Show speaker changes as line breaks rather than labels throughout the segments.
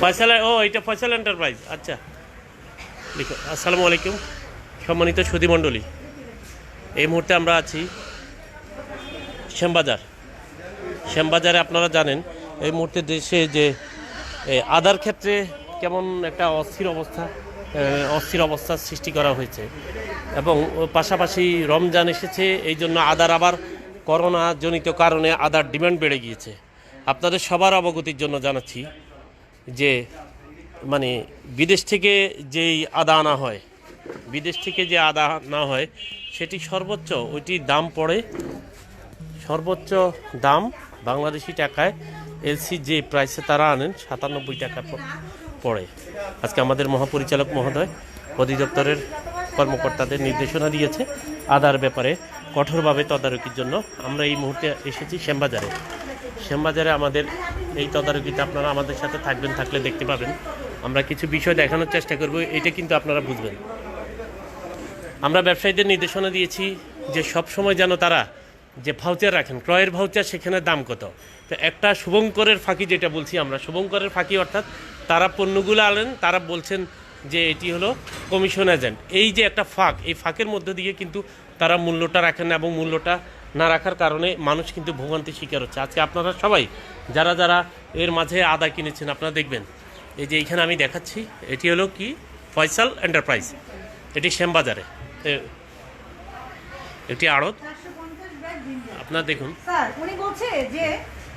ফয়সাল, ও, এটা ফয়সাল এন্টারপ্রাইজ আচ্ছা। লিখো, আসসালামু আলাইকুম। সম্মানিত সুধীমণ্ডলী এই মুহূর্তে আমরা আছি শ্যামবাজার। শ্যামবাজারে আপনারা জানেন, এই মুহূর্তে দেশে যে আদার ক্ষেত্রে কেমন একটা অস্থির অবস্থা অস্থির অবস্থার সৃষ্টি করা হয়েছে। এবং পাশাপাশি রমজান এসেছে, এই জন্য আদার আবার করোনা জনিত কারণে আদার ডিমান্ড বেড়ে গিয়েছে। আপনাদের সবার অবগতির জন্য জানাচ্ছি যে মানে বিদেশ থেকে যেই আদা আনা হয়, বিদেশ থেকে যে আদা আনা হয়, সেটি সর্বোচ্চ ওইটির দাম পড়ে, সর্বোচ্চ দাম বাংলাদেশি টাকায় এলসি যে প্রাইসে তারা আনেন সাতানব্বই টাকা পড়ে। আজকে আমাদের মহাপরিচালক মহোদয় অধিদপ্তরের কর্মকর্তাদের নির্দেশনা দিয়েছে, আদার ব্যাপারে কঠোরভাবে তদারকির জন্য। আমরা এই মুহূর্তে এসেছি শ্যামবাজারে। শ্যামবাজারে আমাদের এই তদারকিতে আপনারা আমাদের সাথে থাকবেন, থাকলে দেখতে পাবেন। আমরা কিছু বিষয় দেখানোর চেষ্টা করব, এটা কিন্তু আপনারা বুঝবেন। আমরা ব্যবসায়ীদের নির্দেশনা দিয়েছি যে সব সময় যেন তারা যে ভাউচার রাখেন, ক্রয়ের ভাউচার সেখানে দাম কত। তো একটা শুভঙ্করের ফাঁকি যেটা বলছি আমরা, শুভঙ্করের ফাঁকি অর্থাৎ তারা পণ্যগুলো আনেন, তারা বলছেন যে এটি হলো কমিশন এজেন্ট এই যে একটা ফাঁক, এই ফাঁকের মধ্যে দিয়ে কিন্তু তারা মূল্যটা রাখেন এবং মূল্যটা না রাখার কারণে মানুষ কিন্তু ভোগান্তির শিকার হচ্ছে। আজকে আপনারা সবাই যারা যারা এর মাঝে আদা কিনেছেন আপনারা দেখবেন। এই যে এইখানে আমি দেখাচ্ছি এটি হলো কি? ফয়সাল এন্টারপ্রাইজ। এটি শ্যামবাজারে। এটি একটি আড়ত আপনার দেখুন।
স্যার উনি বলছে যে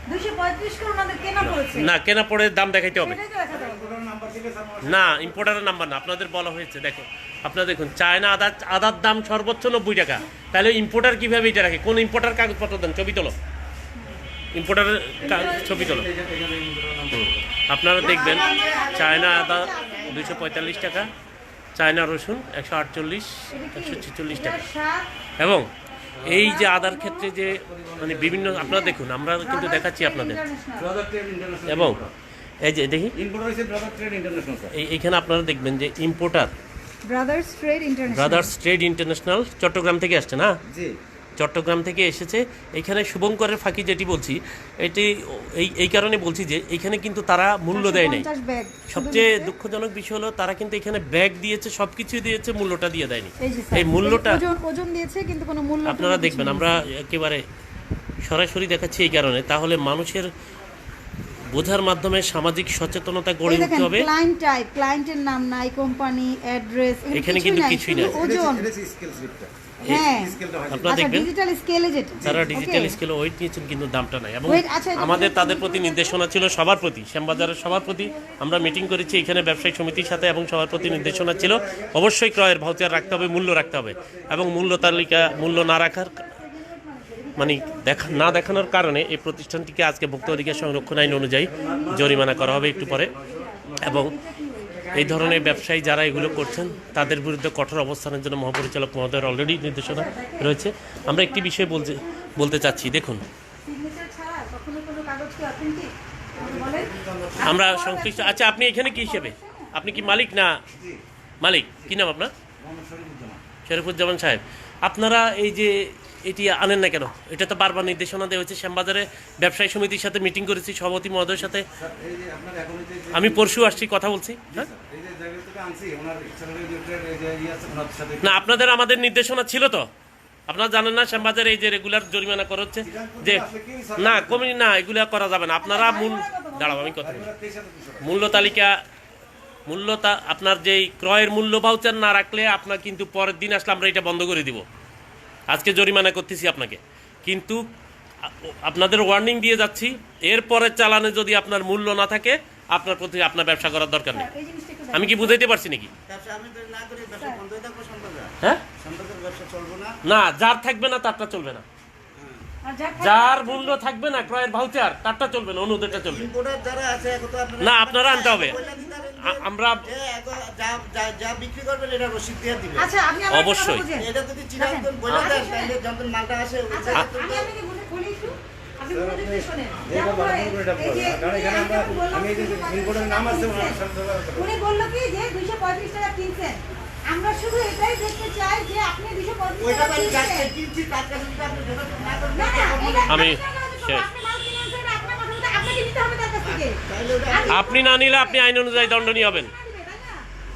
235 করে ওনাদের কেনা পড়েছে।
না কেনা পড়ে দাম দেখাইতে হবে।
দেখাতে হবে।
না ইম্পোর্টারের নাম্বার না আপনাদের বলা হয়েছে দেখো। আপনারা দেখুন চায়না আদা আদার দাম সর্বোচ্চ নব্বই টাকা। তাহলে ইম্পোর্টার কীভাবে এটা রাখে? কোন ইম্পোর্টার কাগজপত্র দেন? ছবি তোলো। ইম্পোর্টারের ছবি তোলো। আপনারা দেখবেন চায়না আদা দুশো পঁয়তাল্লিশ টাকা চায়না রসুন একশো আটচল্লিশ একশো ছেচল্লিশ টাকা। এবং এই যে আদার ক্ষেত্রে যে মানে বিভিন্ন আপনারা দেখুন আমরা কিন্তু দেখাচ্ছি আপনাদের। এবং এই যে দেখি।
ইম্পোর্টার হচ্ছে ব্রাদার ট্রেড ইন্টারন্যাশনাল স্যার
এই এইখানে আপনারা দেখবেন যে importer
brothers trade international
brothers trade international Chittagong থেকে আসছে না?
জি।
চট্টগ্রাম থেকে এসেছে। এখানে শুভঙ্করের ফাঁকি যেটি বলছি এটি এই এই কারণে বলছি যে এখানে কিন্তু তারা মূল্য দেয় নাই। সবচেয়ে দুঃখজনক বিষয় হলো তারা কিন্তু এখানে ব্যাগ দিয়েছে সব কিছুই দিয়েছে মূল্যটা দিয়ে দেয়নি।
এই যে স্যার,
এই মূল্যটা
ওজন ওজন দিয়েছে কিন্তু কোনো মূল্য
আপনারা দেখবেন আমরা একেবারে সরাসরি দেখাচ্ছি এই কারণে তাহলে মানুষের বোঝার মাধ্যমে সামাজিক সচেতনতা গড়ে উঠতে হবে।
ক্লায়েন্ট টাইপ ক্লায়েন্টের নাম নাই কোম্পানি অ্যাড্রেস
এখানে কিন্তু কিছুই নাই।
ওজন।
স্কেল
হ্যাঁ।
আপনারা
আচ্ছা
দেখবেন
ডিজিটাল স্কেলে যেটা।
তারা ডিজিটাল স্কেলে ওয়েট নিয়েছেন কিন্তু দামটা নাই। এবং
আচ্ছা,
আমাদের তাদের প্রতি নির্দেশনা ছিল সবার প্রতি শ্যামবাজারের সবার প্রতি। আমরা মিটিং করেছি এখানে ব্যবসায়িক সমিতির সাথে এবং সবার প্রতি নির্দেশনা ছিল। অবশ্যই ক্রয়ের ভাউচার রাখতে হবে মূল্য রাখতে হবে। এবং মূল্য তালিকা মূল্য না রাখার মানে দেখা না দেখানোর কারণে এই প্রতিষ্ঠানটিকে আজকে ভুক্ত অধিকার সংরক্ষণ আইন অনুযায়ী জরিমানা করা হবে একটু পরে। এবং এই ধরনের ব্যবসায়ী যারা এগুলো করছেন তাদের বিরুদ্ধে কঠোর অবস্থানের জন্য মহাপরিচালক মহোদয়ের অলরেডি নির্দেশনা রয়েছে। আমরা একটি বিষয় বলতে বলতে চাচ্ছি দেখুন। আমরা সংশ্লিষ্ট আচ্ছা আপনি এখানে কি হিসেবে? আপনি কি মালিক না মালিক? কি নাম আপনার? শরীফুজ্জামান সাহেব। আপনারা এই যে এটি আনেন না কেন? এটা তো বারবার নির্দেশনা দেওয়া হয়েছে। শ্যামবাজারে ব্যবসায়ী সমিতির সাথে মিটিং করেছি, সভাপতি মহোদয়ের সাথে। আমি পরশু আসছি, কথা বলছি। হ্যাঁ? না, আপনাদের আমাদের নির্দেশনা ছিল তো। আপনারা জানেন না, শ্যামবাজারে এই যে রেগুলার জরিমানা করা হচ্ছে যে না, কমি না, এগুলা করা যাবে না। আপনারা মূল দাঁড়াও, আমি কথা মূল্য তালিকা মূল্য আপনার যেই ক্রয়ের মূল্য ভাউচার না রাখলে আপনার কিন্তু পরের দিন আসলে আমরা এটা বন্ধ করে দিব। আজকে জরিমানা করতেছি আপনাকে। কিন্তু আপনাদের ওয়ার্নিং দিয়ে যাচ্ছি এরপরে চালানে যদি আপনার মূল্য না থাকে আপনার প্রতি আপনার ব্যবসা করার দরকার নেই। আমি কি বুঝাইতে পারছি নাকি?
ব্যবসা আমি যদি না করি ব্যবসা বন্ধ হয়ে
হ্যাঁ?
না।
না যার থাকবে না তারটা চলবে না।
যার
যার মূল্য থাকবে না ক্রয়ের ভাউচার তারটা চলবে না অন্যদেরটা চলবে। না আপনারা আনতে হবে। আমরা
যা বিক্রি করবেন এটা রসিদ দিয়ে দিবে
আচ্ছা আপনি
অবশ্যই।
এটা যদি চিরান্তন বলে দেন তাহলে যখন মালটা আসে
আচ্ছা, আমি আপনাকে বলে- বলি একটু। আপনি শোনেন। আমি। উনি বলল কি যে টাকা কিনছেন আমরা শুধু এটাই দেখতে চাই যে আপনি টাকা কিনছেন
যদি আপনি না।
আপনি মাল আপনার কথা আপনাকে হবে
আপনি না নিলে আপনি আইন অনুযায়ী দণ্ডনীয় হবেন।
দিবে,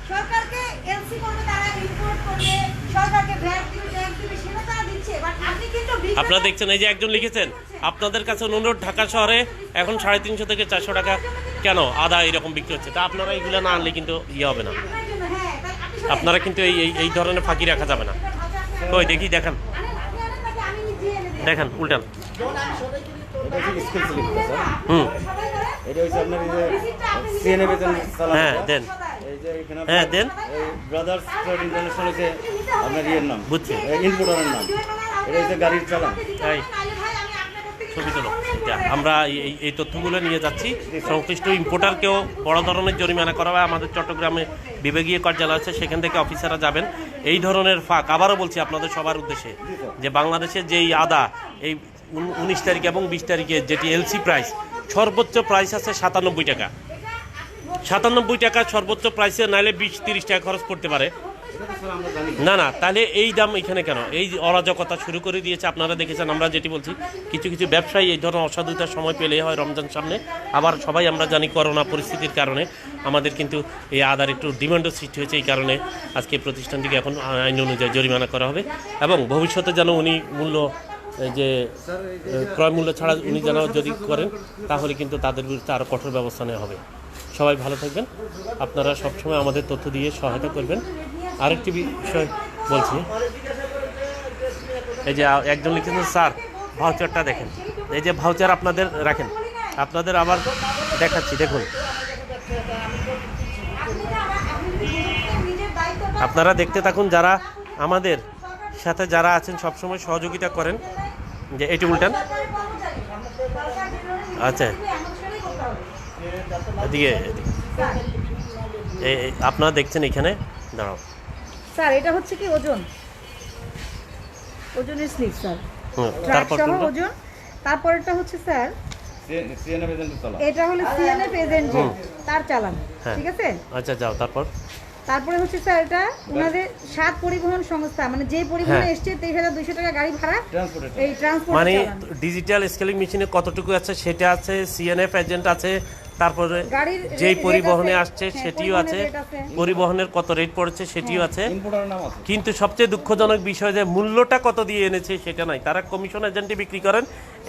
সরকারকে এলসি করবে তারা ইম্পোর্ট করবে সরকারকে ভ্যাট দিবে ট্যাক্স দিবে সেটা তারা দিচ্ছে। বাট আপনি কিন্তু
আপনারা দেখছেন এই যে একজন লিখেছেন আপনাদের কাছে অনুরোধ ঢাকা শহরে এখন সাড়ে তিনশো থেকে চারশো টাকা কেন আদা এরকম বিক্রি হচ্ছে? তা আপনারা এইগুলো না আনলে কিন্তু ইয়ে হবে না।
আপনার হ্যাঁ।
আপনারা কিন্তু এই এই- এই ধরনের ফাঁকি রাখা যাবে না। কই দেখি দেখান? দেখান উল্টান। হুম?
এটা হচ্ছে আপনার এই যে সিএনএ বেতন চালান
হ্যাঁ দেন।
এই যে এখানে
হ্যাঁ দেন।
এই ব্রাদার্স ট্রেড ইন্টারন্যাশনাল হচ্ছে আপনার ইয়ের নাম।
বুঝছি।
ইনপুটারের নাম। এটা হচ্ছে গাড়ির চালান।
এই। ছবি তোলো। আমরা এই- তথ্যগুলো নিয়ে যাচ্ছি। সংশ্লিষ্ট ইম্পোর্টারকেও বড় ধরনের জরিমানা করা হয়। আমাদের চট্টগ্রামে বিভাগীয় কার্যালয় আছে সেখান থেকে অফিসাররা যাবেন। এই ধরনের ফাঁক আবারও বলছি আপনাদের সবার উদ্দেশ্যে যে বাংলাদেশের যেই আদা এই উনিশ তারিখ এবং বিশ তারিখে যেটি এলসি প্রাইস সর্বোচ্চ প্রাইস আছে সাতানব্বই টাকা। সাতানব্বই টাকা সর্বোচ্চ প্রাইসে নাইলে বিশ, তিরিশ টাকা খরচ পড়তে পারে। না না, তাহলে এই দাম এখানে কেন? এই অরাজকতা শুরু করে দিয়েছে, আপনারা দেখেছেন, আমরা যেটি বলছি, কিছু কিছু ব্যবসায়ী এই ধরনের অসাধুতার সময় পেলে হয় রমজান সামনে। আবার সবাই আমরা জানি করোনা পরিস্থিতির কারণে। আমাদের কিন্তু এই আদার একটু ডিমান্ডও সৃষ্টি হয়েছে এই কারণে আজকে প্রতিষ্ঠানটিকে এখন আইন অনুযায়ী জরিমানা করা হবে। এবং ভবিষ্যতে যেন উনি মূল্য যে এ, ক্রয় মূল্য ছাড়া উনি যেন যদি করেন তাহলে কিন্তু তাদের বিরুদ্ধে আরও কঠোর ব্যবস্থা নেওয়া হবে। সবাই ভালো থাকবেন। আপনারা সবসময় আমাদের তথ্য দিয়ে সহায়তা করবেন। আরেকটি বিষয় বলছি। এই যে একজন লিখেছেন স্যার ভাউচারটা দেখেন। এই যে ভাউচার আপনাদের রাখেন। আপনাদের আবার দেখাচ্ছি দেখুন। আপনারা দেখতে থাকুন যারা আমাদের সাথে যারা আছেন সবসময় সহযোগিতা করেন। যে এটি উল্টান। আচ্ছা। এদিকে আপনারা দেখছেন এখানে? দাঁড়াও।
স্যার এটা হচ্ছে কি ওজন? ওজনের স্লিপ স্যার।
তারপর
ওজন। তারপরটা হচ্ছে স্যার
সিএনএ বেতন চালান
এটা হলো সিএনএফ এজেন্টের তার চালান
হ্যাঁ।
ঠিক আছে?
আচ্ছা যাও তারপর।
তারপরে হচ্ছে স্যার এটা ওনাদের সাত পরিবহন সংস্থা মানে যে পরিবহনে
হ্যাঁ।
এসছে তেইশ হাজার দুইশো টাকা গাড়ি ভাড়া এই ট্রান্সপোর্ট
মানে ডিজিটাল স্কেলিং মেশিনে কতটুকু আছে সেটা আছে সিএনএফ এজেন্ট আছে তারপরে যেই পরিবহনে আসছে
হ্যাঁ,
সেটিও আছে।
হ্যাঁ।
পরিবহনের কত রেট পড়েছে সেটিও
নাম আছে।
কিন্তু সবচেয়ে দুঃখজনক বিষয় যে মূল্যটা কত দিয়ে এনেছে সেটা নাই। তারা কমিশন এজেন্টে বিক্রি করেন।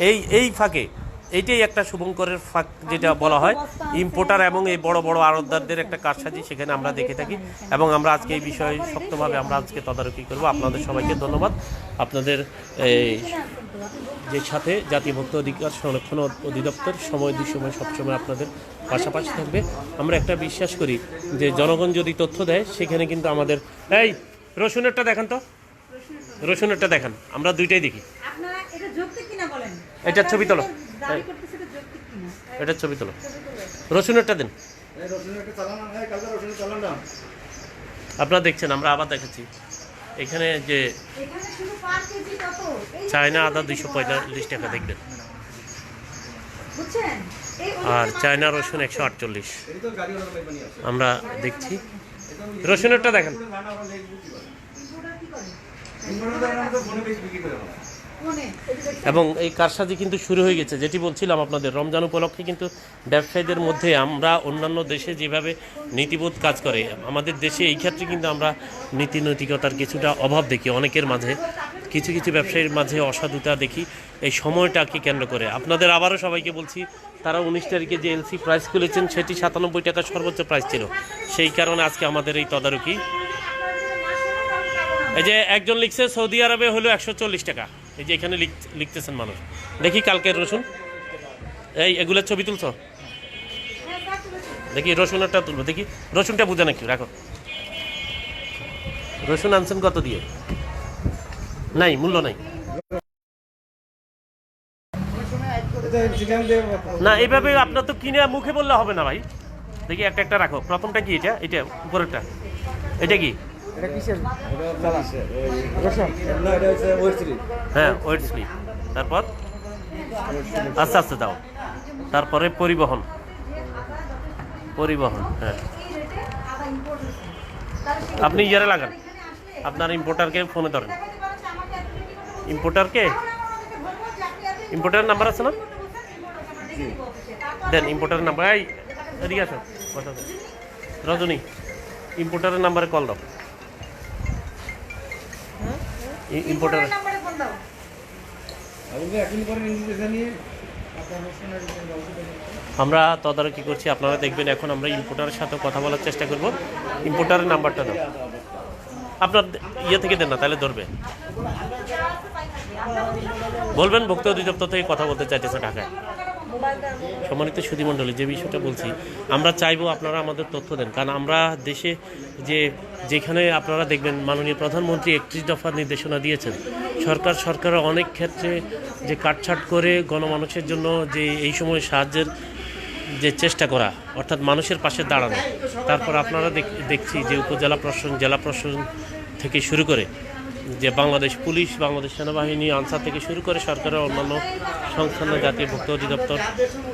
এই এই ফাঁকে এইটাই একটা শুভঙ্করের ফাঁক যেটা বলা হয়। ইম্পোর্টার এবং এই বড় বড় আড়তদারদের একটা কারসাজি সেখানে আমরা দেখে থাকি। এবং আমরা আজকে এই বিষয়ে শক্তভাবে আমরা আজকে তদারকি করব। আপনাদের সবাইকে ধন্যবাদ। আপনাদের এই যে সাথে জাতীয় ভক্ত অধিকার সংরক্ষণ অধিদপ্তর সময় দুঃসময় সবসময় আপনাদের পাশাপাশি থাকবে। আমরা একটা বিশ্বাস করি যে জনগণ যদি তথ্য দেয় সেখানে কিন্তু আমাদের এই রসুনেরটা দেখান তো। রসুনেরটা দেখান। আমরা দুইটাই দেখি।
এটা
ছবি তোলো।
এটা
ছবি তোলো। রসুনেরটা দেন। আপনারা দেখছেন, আমরা আবার দেখাচ্ছি। এখানে যে চায়না আদা দুইশো পঁয়তাল্লিশ টাকা, দেখবেন। আর চায়না রসুন একশো আটচল্লিশ। আমরা দেখছি। রসুনেরটা দেখেন। এবং এই কারসাজি কিন্তু শুরু হয়ে গেছে, যেটি বলছিলাম আপনাদের, রমজান উপলক্ষে কিন্তু ব্যবসায়ীদের মধ্যে আমরা অন্যান্য দেশে যেভাবে নীতিবোধ কাজ করে, আমাদের দেশে এই ক্ষেত্রে কিন্তু আমরা নীতি নৈতিকতার কিছুটা অভাব দেখি অনেকের মাঝে, কিছু কিছু ব্যবসায়ীর মাঝে অসাধুতা দেখি, এই সময়টাকে কেন্দ্র করে। আপনাদের আবারও সবাইকে বলছি, তারা উনিশ তারিখে যে এলসি প্রাইস খুলেছেন, সেটি সাতানব্বই টাকা সর্বোচ্চ প্রাইস ছিল। সেই কারণে আজকে আমাদের এই তদারকি। এই যে একজন লিখছে, সৌদি আরবে হলো একশো চল্লিশ টাকা। এই যে এখানে লিখ- লিখতেছেন মানুষ। দেখি কালকের রসুন। এই এগুলোর ছবি তুলছ। দেখি, রসুনেরটা তুলবো। দেখি, রসুনটা বুঝে নাকি? রাখো। রসুন আনছেন কত দিয়ে? নাই, মূল্য নাই। না, এইভাবে আপনার তো কিনে মুখে বললে হবে না ভাই। দেখি একটা একটা রাখো। প্রথমটা কি এটা? এটা, উপরেরটা। এটা কি?
এটা কিসের?
হ্যাঁ ওয়েট স্লিপ। তারপর? আস্তে আস্তে দাও। তারপরে পরিবহন। পরিবহন হ্যাঁ। আপনি ইয়ারে লাগান। আপনার ইম্পোর্টারকে ফোনে ধরেন। ইম্পোর্টারকে ইম্পোর্টারের নাম্বার আছে না? দেন ইম্পোর্টারের নাম্বার এই কথা রজনী ইম্পোর্টারের নাম্বারে কল দাও। ইম্পোর্টার
নাম্বারে ফোন দাও।
আমরা তদারকি করছি আপনারা দেখবেন এখন আমরা ইম্পোর্টারের সাথে কথা বলার চেষ্টা করব। ইম্পোর্টারের নাম্বারটা দাও। আপনার ইয়ে থেকে দেন না তাহলে ধরবে। বলবেন ভক্তি অধিদপ্তর থেকে কথা বলতে চাইতেছে ঢাকায়। সম্মানিত সুধীমণ্ডলী, যে বিষয়টা বলছি, আমরা চাইব আপনারা আমাদের তথ্য দেন। কারণ আমরা দেশে যে, যেখানে আপনারা দেখবেন মাননীয় প্রধানমন্ত্রী একত্রিশ দফার নির্দেশনা দিয়েছেন, সরকার, সরকারের অনেক ক্ষেত্রে যে কাটছাট করে গণমানুষের জন্য যে এই সময় সাহায্যের যে চেষ্টা করা, অর্থাৎ মানুষের পাশে দাঁড়ানো, তারপর আপনারা দেখ- দেখছি যে উপজেলা প্রশাসন, জেলা প্রশাসন থেকে শুরু করে যে বাংলাদেশ পুলিশ বাংলাদেশ সেনাবাহিনী আনসার থেকে শুরু করে সরকারের অন্যান্য সংস্থান জাতীয় ভোক্তা অধিদপ্তর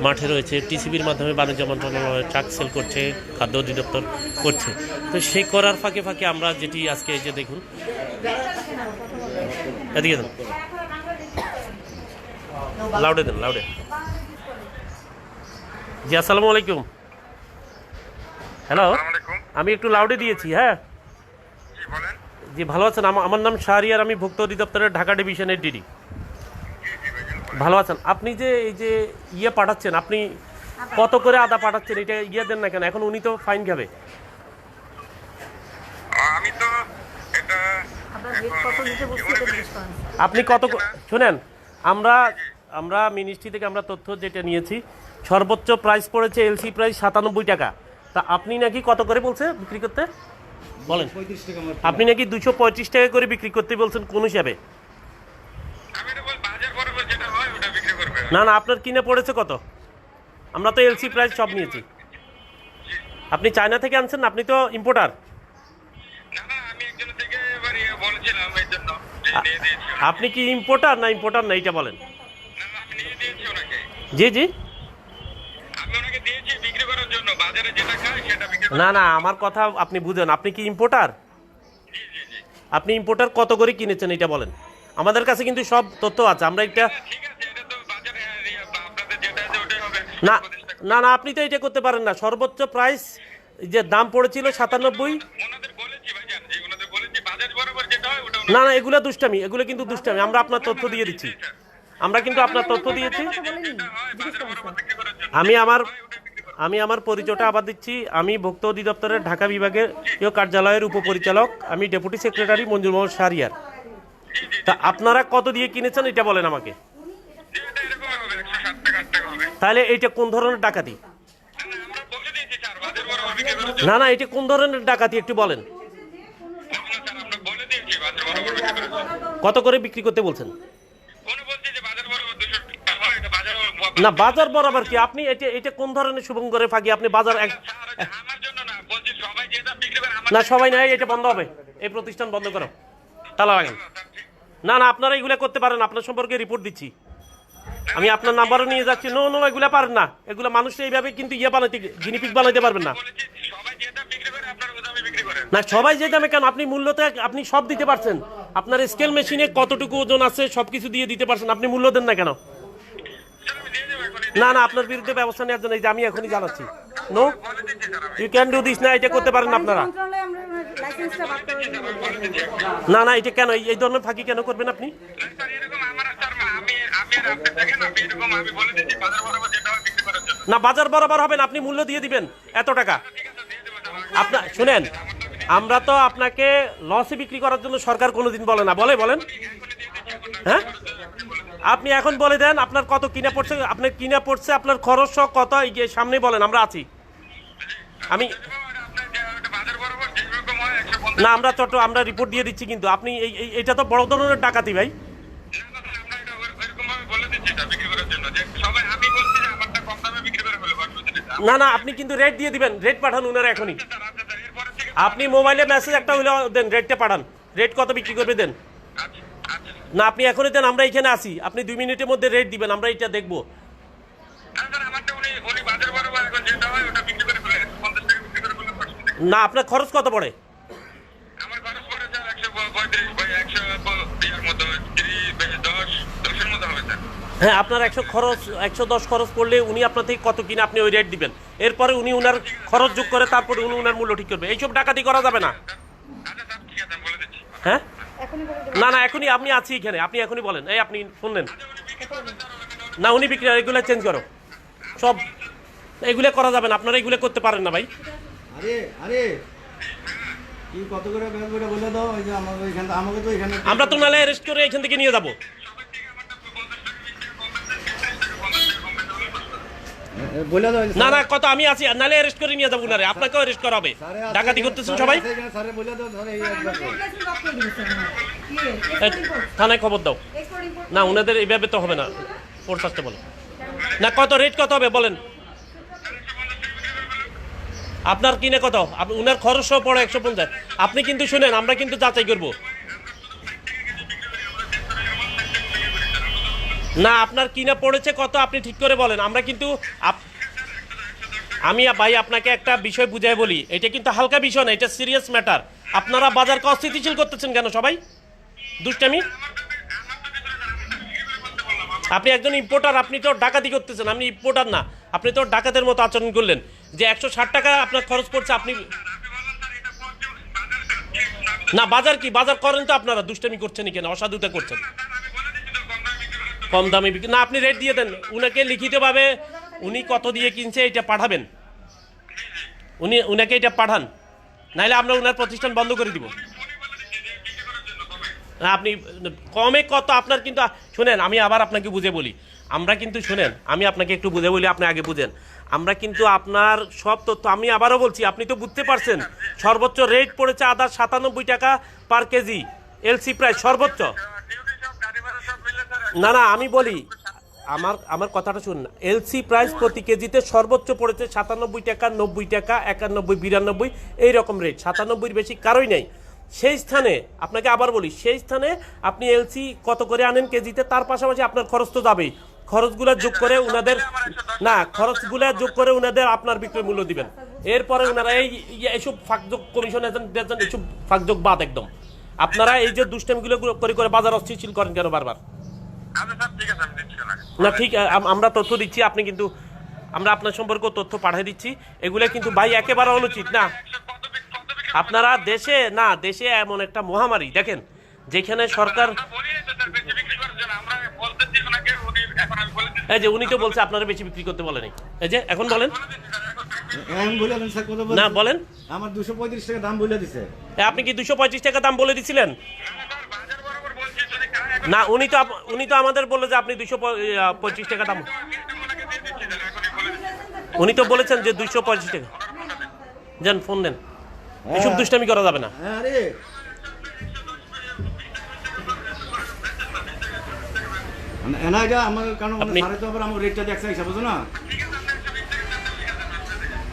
মাঠে রয়েছে। টিসিবির মাধ্যমে বাণিজ্য মন্ত্রণালয় ট্রাক সেল করছে খাদ্য অধিদপ্তর করছে। তো সেই করার ফাঁকে ফাঁকে আমরা যেটি আজকে এই যে দেখুন এদিকে দেন লাউডে দেন লাউডে জি আসসালামু আলাইকুম। হ্যালো আমি একটু লাউডে দিয়েছি হ্যাঁ।
জি বলেন।
জি ভালো আছেন? আমার নাম শাহরিয়ার আমি ভোক্তা অধিদপ্তরের ঢাকা ডিভিশনের ডিডি। ভালো আছেন? আপনি যে এই যে ইয়ে পাঠাচ্ছেন আপনি কত করে আদা পাঠাচ্ছেন? এটা ইয়ে দেন না কেন? এখন উনি তো ফাইন খাবে।
আমি তো এটা
আপনি কত শুনেন আমরা আমরা মিনিস্ট্রি থেকে আমরা তথ্য যেটা নিয়েছি সর্বোচ্চ প্রাইস পড়েছে এলসি প্রাইস সাতানব্বই টাকা। তা আপনি নাকি কত করে বলছে বিক্রি করতে? বলেন। আপনি নাকি দুশো পঁয়ত্রিশ টাকা করে বিক্রি করতে বলছেন কোন হিসাবে?
আমি তো বল বাজার বরাবর যেটা হয় ওটা বিক্রি করবে।
না না আপনার কিনে পড়েছে কত? আমরা তো এলসি প্রাইস সব নিয়েছি। আপনি চায়না থেকে আনছেন না? আপনি তো ইম্পোর্টার
না না আমি একজন থেকে এবার বলছিলাম এই জন্য যে নিয়ে দিয়েছি ওনাকে।
আপনি কি ইম্পোর্টার না ইম্পোর্টার না এইটা বলেন। জি জি
আমি ওনাকে দিয়েছি বিক্রি করার জন্য বাজারে যেটা খায় সেটা বিক্রি
না না আমার কথা আপনি বুঝেন। আপনি কি ইম্পোর্টার
জি জি জি।
আপনি ইম্পোর্টার কত করে কিনেছেন এটা বলেন। আমাদের কাছে কিন্তু সব তথ্য আছে। আমরা একটা
এটা তো বাজারে ইয়ে,
না না না আপনি তো এটা করতে পারেন না। সর্বোচ্চ প্রাইস যে দাম পড়েছিল সাতানব্বই।
হয়
না না এগুলো দুষ্টামি। এগুলো কিন্তু দুষ্টামি। আমরা আপনার তথ্য দিয়ে দিচ্ছি। আমরা কিন্তু আপনার তথ্য দিয়েছি।
হয়
আমি আমার আমি আমার পরিচয়টা আবার দিচ্ছি। আমি ভোক্তা অধিদপ্তরের ঢাকা বিভাগের কার্যালয়ের উপপরিচালক। আমি ডেপুটি সেক্রেটারি মঞ্জুর মোহাম্মদ শাহরিয়ার। তা আপনারা কত দিয়ে কিনেছেন এটা বলেন আমাকে।
এটা
তাহলে এইটা কোন ধরনের ডাকাতি?
না, না,
এটা কোন ধরনের ডাকাতি একটু বলেন। কত করে বিক্রি করতে বলছেন
কোন বলছে যে বাজার বরাবর দুশো টাকা হয় এটা বাজার বরাবর-
না, বাজার বরাবর কি? আপনি এটা এটা কোন ধরনের শুভং করে ফাঁকি? আপনি বাজার এক
না, সবাই
না নাই এটা বন্ধ হবে। এই প্রতিষ্ঠান বন্ধ করো। তালা লাগান। না না, আপনারা এগুলো করতে পারেন আপনার সম্পর্কে রিপোর্ট দিচ্ছি। আমি আপনার নাম্বারও নিয়ে যাচ্ছি। নো নো এগুলো পারেন না। এগুলো মানুষ এইভাবে কিন্তু ইয়ে বানাইতে জিনিপিক বানাইতে পারবেন না। না, সবাই যে দামে কেন? আপনি মূল্যতে আপনি সব দিতে পারছেন। আপনার স্কেল মেশিনে কতটুকু ওজন আছে সব কিছু দিয়ে দিতে পারছেন। আপনি মূল্য দেন না কেন
স্যার আমি দিয়ে দেবো এখন
না না আপনার বিরুদ্ধে ব্যবস্থা নেওয়ার জন্য এই যে আমি এখনই জানাচ্ছি। No you can do this না এটা করতে পারেন আপনারা। না না এটা কেন এই- এই ধরনের ফাঁকি কেন করবেন আপনি?
না, স্যার এরকম আমার আর স্যার আমি আমি আর আপনি দেখেন আমি এরকম আমি বলে দিচ্ছি বাজার বরাবর যেটা বিক্রি করার জন্য।
না হবেন আপনি মূল্য দিয়ে দিবেন এত টাকা।
স্যার
আপনার শুনেন আমরা তো আপনাকে লসে বিক্রি করার জন্য সরকার কোনোদিন বলে না। বলে বলেন। হ্যাঁ? আপনি এখন বলে দেন আপনার কত কিনে পড়ছে আপনার কিনে পড়ছে আপনার খরচ সহ কত সামনে বলেন আমরা আছি। আমি না আমরা চট্ট আমরা রিপোর্ট দিয়ে দিচ্ছি কিন্তু আপনি এই এটা তো বড় ধরনের ডাকাতি ভাই।
না, না,
আপনি কিন্তু রেট দিয়ে দিবেন রেট পাঠান উনারা এখনই। আপনি মোবাইলে মেসেজ একটা হইলে দেন রেটটা পাঠান। রেট কত বিক্রি করবে দেন। না আপনি এখনই দেন আমরা এখানে আসি আপনি দুই মিনিটের মধ্যে রেট দিবেন আমরা এটা দেখব। না আপনার খরচ কত পড়ে? হ্যাঁ আপনার একশো খরচ একশো দশ খরচ করলে উনি আপনার থেকে কত কিনে আপনি ওই রেট দিবেন। এরপরে উনি উনার খরচ যোগ করে তারপরে উনি উনার মূল্য ঠিক করবে। এইসব ডাকাতি করা যাবে না।
আচ্ছা
হ্যাঁ? না না এখনই আপনি আছি এখানে। আপনি এখনই বলেন। এই আপনি শুনলেন না উনি বিক্রি এগুলো চেঞ্জ করো। সব এগুলো করা যাবে না। আপনারা এগুলো করতে পারেন না ভাই।
আরে আরে। কত করে বলে দাও? ওই যে আমাকে এখান আমাকে তো এখানে
আমরা তো নালে অ্যারেস্ট করে এখান থেকে নিয়ে যাব। না না আমি আছি নালে অ্যারেস্ট করে নিয়ে যাব আপনাকেও অ্যারেস্ট করা হবে ডাকাতি করতেছেন সবাই। থানায় খবর দাও। না উনাদের এইভাবে তো হবে না। ফোর্স আসতে বলো। না কত রেট কত হবে বলেন। আপনার কিনে কত? উনার খরচ সহ পড়ে একশো পঞ্চাশ। আপনি কিন্তু শুনেন আমরা কিন্তু যাচাই করব। না, আপনার কিনে পড়েছে কত আপনি ঠিক করে বলেন। আমরা কিন্তু আমি ভাই আপনাকে একটা বিষয় বুঝাই বলি। এটা কিন্তু হালকা বিষয় না, এটা সিরিয়াস ম্যাটার আপনারা বাজারকে অস্থিতিশীল করতেছেন কেন সবাই? দুষ্টামি? আপনি একজন ইম্পোর্টার আপনি তো ডাকাতি করতেছেন। আপনি ইম্পোর্টার না, আপনি তো ডাকাতের মতো আচরণ করলেন। যে একশো ষাট টাকা আপনার খরচ পড়ছে, আপনি না, বাজার কি? বাজার করেন তো আপনারা, দুষ্টামি করছেন কেন? অসাধুতা করছেন। কম দামে বিক্রি না আপনি রেট দিয়ে দেন। উনাকে লিখিতভাবে উনি কত দিয়ে কিনছে এটা পাঠাবেন। উনি উনাকে এটা পাঠান। নাহলে আমরা উনার প্রতিষ্ঠান বন্ধ করে দিব। না, আপনি কমে কত আপনার কিন্তু শুনেন আমি আবার আপনাকে বুঝে বলি। আমরা কিন্তু শুনেন আমি আপনাকে একটু বুঝে বলি আপনি আগে বুঝেন। আমরা কিন্তু আপনার সব তথ্য আমি আবারও বলছি আপনি তো বুঝতে পারছেন সর্বোচ্চ রেট পড়েছে আদার সাতানব্বই টাকা পার কেজি এলসি প্রায় সর্বোচ্চ
ডিউটি সব গাড়ি ভাড়া সব মিলে স্যার
না না, আমি বলি, আমার আমার কথাটা শুনুন এলসি প্রাইস প্রতি কেজিতে সর্বোচ্চ পড়েছে সাতানব্বই টাকা, নব্বই টাকা, একানব্বই, বিরানব্বই এই রকম রেট সাতানব্বইয়ের বেশি কারোই নাই। সেই স্থানে, আপনাকে আবার বলি, সেই স্থানে আপনি এলসি কত করে আনেন কেজিতে, তার পাশাপাশি আপনার খরচ তো যাবেই। খরচগুলা যোগ করে উনাদের না, খরচগুলা যোগ করে উনাদের আপনার বিক্রয় মূল্য দিবেন। এরপরে উনারা এই এই- এইসব ফাঁকযোগ কমিশন এজেন্ট এইসব ফাঁকযোগ বাদ একদম। আপনারা এই যে দুষ্টামিগুলো করে করে বাজার অস্থিতিশীল করেন কেন বারবার? না ঠিক আমরা তথ্য দিচ্ছি আপনি কিন্তু আমরা আপনার সম্পর্কে তথ্য পাঠিয়ে দিচ্ছি। এগুলো কিন্তু ভাই একেবারে অনুচিত না। আপনারা দেশে না দেশে এমন একটা মহামারী দেখেন যেখানে সরকার এই যে উনি তো বলছে আপনারা বেশি বিক্রি করতে বলেনি। এই যে এখন বলেন।
বলছে?
না বলেন।
আমার দুশো পঁয়ত্রিশ টাকা দাম বলে দিছে।
আপনি কি দুশো পঁয়ত্রিশ টাকা দাম বলে দিছিলেন
না, স্যার বাজার বরাবর বলছি যদি কারণ এখন
না উনি তো উনি তো আমাদের বলল যে আপনি দুশো পঁয়ত্রিশ টাকা দাম। উনি তো বলেছেন যে দুইশো পঁয়ত্রিশ টাকা। যান ফোন দেন। এসব দুষ্টামি করা যাবে না।
হ্যাঁ না এটা আমার কারণ তো আমার রেটটা দেখছে হিসাব না?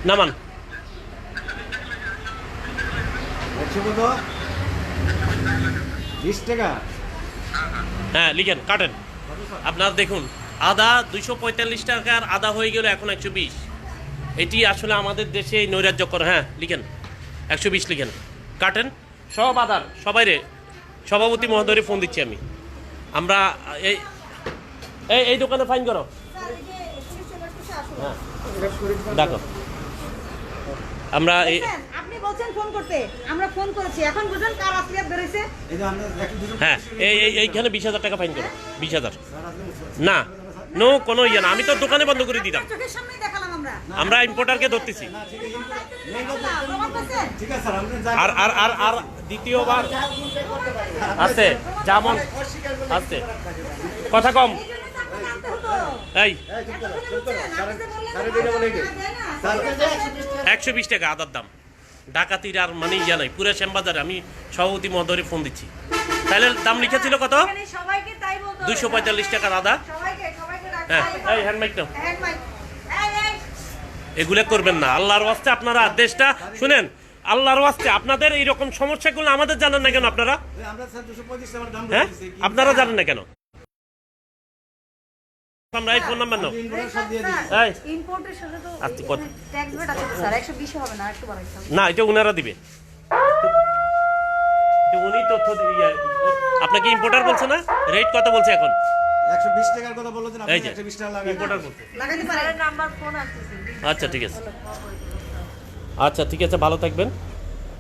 নামান।
বিশ টাকা।
হ্যাঁ লিখেন কাটেন আপনার দেখুন আদা দুইশো পঁয়তাল্লিশ টাকার আদা হয়ে গেল এখন একশো বিশ এটি আসলে আমাদের দেশে নৈরাজ্যকর হ্যাঁ লিখেন একশো বিশ লিখেন কাটেন সব আদার সবাই রে সভাপতি মহোদয় ফোন দিচ্ছি আমি আমরা এই এই দোকানে ফাইন করো। হ্যাঁ ডাকো আমরা এই
আপনি বলছেন ফোন করতে। আমরা ফোন করেছি। এখন বুঝুন কার আসলিয়াত বেরোইছে।
এই যে আমরা একশো দুশো
হ্যাঁ এই এই এইখানে বিশ হাজার টাকা ফাইন করো। বিশ হাজার। না নো কোনো ইয়ে না। আমি তো দোকানে বন্ধ করে দিতাম।
চোখের সামনেই দেখালাম আমরা।
আমরা ইম্পোর্টারকে ধরতেছি।
ঠিক আছে। স্যার
আর আর আর আর দ্বিতীয়বার আছে যেমন আছে। কথা কম।
এই
একশো বিশ টাকা আদার দাম। ডাকাতির আর মানে ইয়া নাই পুরো শ্যামবাজারে আমি সভাপতি মহোদয় ফোন দিচ্ছি। তাহলে দাম কত?
তাই বলতে হবে।
দুইশো পঁয়তাল্লিশ টাকার আদা। হ্যাঁ এই নাও। এগুলো করবেন না। আল্লাহর ওয়াস্তে আপনারা দেশটা শুনেন আল্লাহর ওয়াস্তে আপনাদের এইরকম সমস্যাগুলো আমাদের জানেন না কেন আপনারা? হ্যাঁ? আপনারা জানেন না কেন? আমরা এই ফোন নাম্বার নাও। এই।
ইম্পোর্টের সাথে তো
আচ্ছা, কত?
ট্যাক্স ভ্যাট আছে স্যার 120 হবে না একটু বাড়াইতে হবে
না এটা উনারা দিবে। উনি তথ্য দিয়ে আপনাকে ইম্পোর্টার বলছে না? রেট কত বলছে এখন?
একশো বিশ টাকার কথা বলেছেন আপনি
এই যে
একশো বিশ টাকা লাগাই
ইম্পোর্টার
লাগাতে পারে
নাম্বার ফোন আসতেছে।
আচ্ছা ঠিক আছে। আচ্ছা ঠিক আছে ভালো থাকবেন।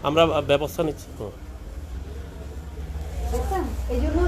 আমরা ব্যবস্থা নিচ্ছি।
এই জন্য